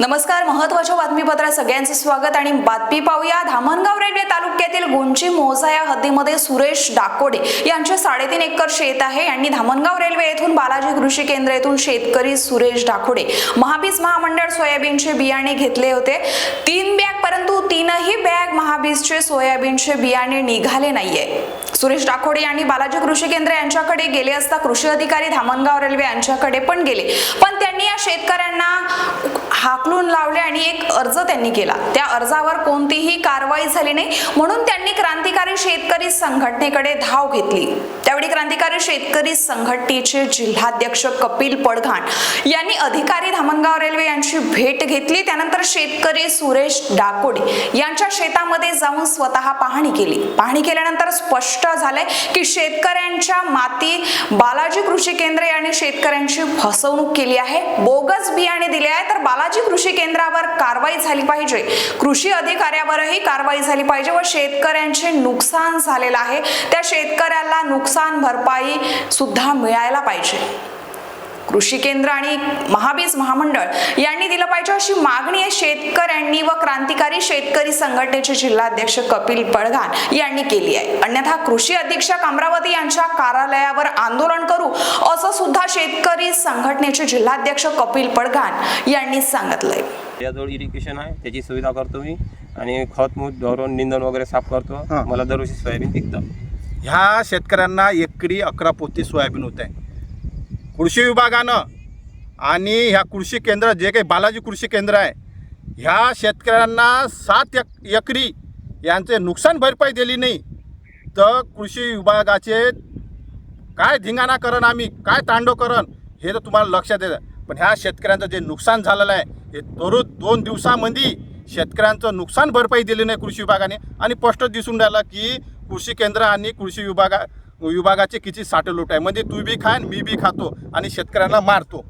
नमस्कार महत्त्वाच्या बातमीपत्रात सगळ्यांचे स्वागत आणि बातमी पाहूया. धामणगाव रेल्वे तालुक्यातील गुंची मोजा या हद्दीमध्ये सुरेश डाकोडे यांचे साडेतीन एकर शेत आहे यांनी धामणगाव रेल्वे येथून बालाजी कृषी केंद्र येथून शेतकरी सुरेश डाकोडे महाबीज महामंडळ सोयाबीनचे बियाणे घेतले होते. तीन बॅग परंतु तीनही बॅग महाबीजचे सोयाबीनचे बियाणे निघाले नाहीये. सुरेश डाकोडे यांनी बालाजी कृषी केंद्र यांच्याकडे गेले असता कृषी अधिकारी धामणगाव रेल्वे यांच्याकडे पण गेले. पण त्यांनी या शेतकऱ्यांना हाकलून लावले आणि एक अर्ज त्यांनी केला. त्या अर्जावर कोणतीही कारवाई झाली नाही. म्हणून त्यांनी क्रांतिकारी शेतकरी संघटनेकडे धाव घेतली. त्यावेळी क्रांतिकारी शेतकरी संघटनेचे जिल्हाध्यक्ष कपिल पडघाण यांनी अधिकारी धामणगाव रेल्वे यांची भेट घेतली. त्यानंतर शेतकरी सुरेश डाकोडे यांच्या शेतामध्ये जाऊन स्वतः पाहणी केली. पाहणी केल्यानंतर स्पष्ट झालंय की शेतकऱ्यांच्या माती बालाजी कृषी केंद्र यांनी शेतकऱ्यांची फसवणूक केली आहे. बोगस बियाणे दिले आहे तर बालाजी कृषी केंद्रावर कारवाई झाली पाहिजे. कृषी अधिकाऱ्यावरही कारवाई झाली पाहिजे व शेतकऱ्यांचे नुकसान झालेलं आहे. त्या शेतकऱ्याला नुकसान भरपाई सुद्धा मिळायला पाहिजे. कृषी केंद्र आणि महाबीज महामंडळ यांनी दिलं पाहिजे अशी मागणी आहे. शेतकऱ्यांनी व क्रांतिकारी शेतकरी संघटनेचे जिल्हाध्यक्ष कपिल पडघाण यांनी केली आहे. अन्यथा कृषी अधीक्षक अमरावती यांच्या कार्यालयावर आंदोलन करू असं सुद्धा शेतकरी संघटनेचे जिल्हाध्यक्ष कपिल पडघाण यांनी सांगितलंय. याजवळ इरिगेशन आहे. त्याची सुविधा करतो मी. आणि खत मूत धरून निंदन वगैरे साफ करतो. हां. मला दरवर्षी सोयाबीन पिकतं. ह्या शेतकऱ्यांना एकरी अकरा पोती सोयाबीन होत आहे कृषी विभागानं आणि ह्या कृषी केंद्र जे काही बालाजी कृषी केंद्र आहे ह्या शेतकऱ्यांना सात एक एकरी यांचे नुकसान भरपाई दिली नाही. तर कृषी विभागाचे काय धिंगाणा करण आम्ही काय तांडव करण हे तर तुम्हाला लक्षात येतं. पण ह्या शेतकऱ्यांचं जे नुकसान झालेलं आहे हे दररोज दोन दिवसामध्ये शेतकऱ्यांचं नुकसान भरपाई दिली नाही कृषी विभागाने. आणि स्पष्ट दिसून राहिलं की कृषी केंद्र आणि कृषी विभागा विभागाचे किती साठलोट आहे. म्हणजे तू बी खा मी बी खातो आणि शेतकऱ्यांना मारतो.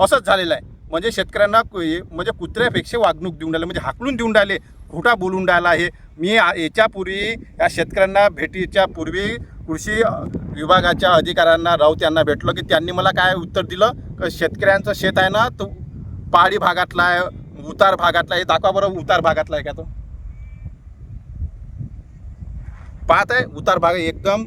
असंच झालेलं आहे. म्हणजे शेतकऱ्यांना म्हणजे कुत्र्यापेक्षा वागणूक देऊन राहिले म्हणजे हाकलून देऊन राहिले खोटा बोलून राहिला आहे. मी याच्यापूर्वी या शेतकऱ्यांना भेटीच्या पूर्वी कृषी विभागाच्या अधिकाऱ्यांना राऊत यांना भेटलो की त्यांनी मला काय उत्तर दिलं? की शेतकऱ्यांचं शेत आहे ना तो पहाडी भागातला आहे उतार भागातला आहे. दाखवा बरं उतार भागातला आहे का तो? पाहत आहे उतार भाग एकदम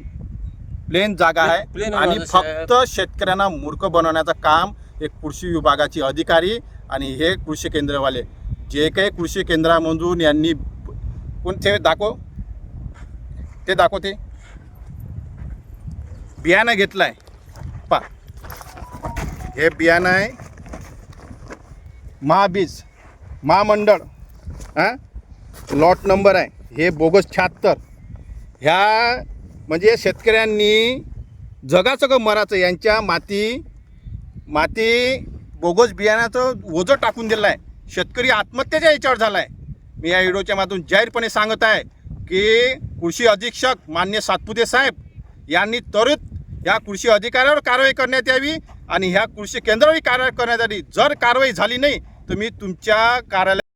प्लेन जागा आहे. आहे आणि फक्त शेतकऱ्यांना मूर्ख बनवण्याचं काम हे कृषी विभागाचे अधिकारी आणि हे कृषी केंद्रवाले. जे काही कृषी केंद्रामधून यांनी कोणते दाखव. ते दाखवते बियाणं घेतलं आहे पा. हे बियाणं आहे. महाबीज महामंडळ हां लॉट नंबर आहे. हे बोगस शहात्तर. ह्या म्हणजे शेतकऱ्यांनी जगाचं का मराचं यांच्या माती माती बोगस बियाण्याचं ओझं टाकून दिलं आहे. शेतकरी आत्महत्येच्या याच्यावर झाला आहे मी या व्हिडिओच्या माध्यमातून जाहीरपणे सांगत आहे की कृषी अधीक्षक मान्य सातपुते साहेब यांनी त्वरित या कृषी अधिकाऱ्यावर कारवाई करण्यात यावी आणि ह्या कृषी केंद्रावरही कारवाई करण्यात आली जर कारवाई झाली नाही तर मी तुमच्या कार्यालय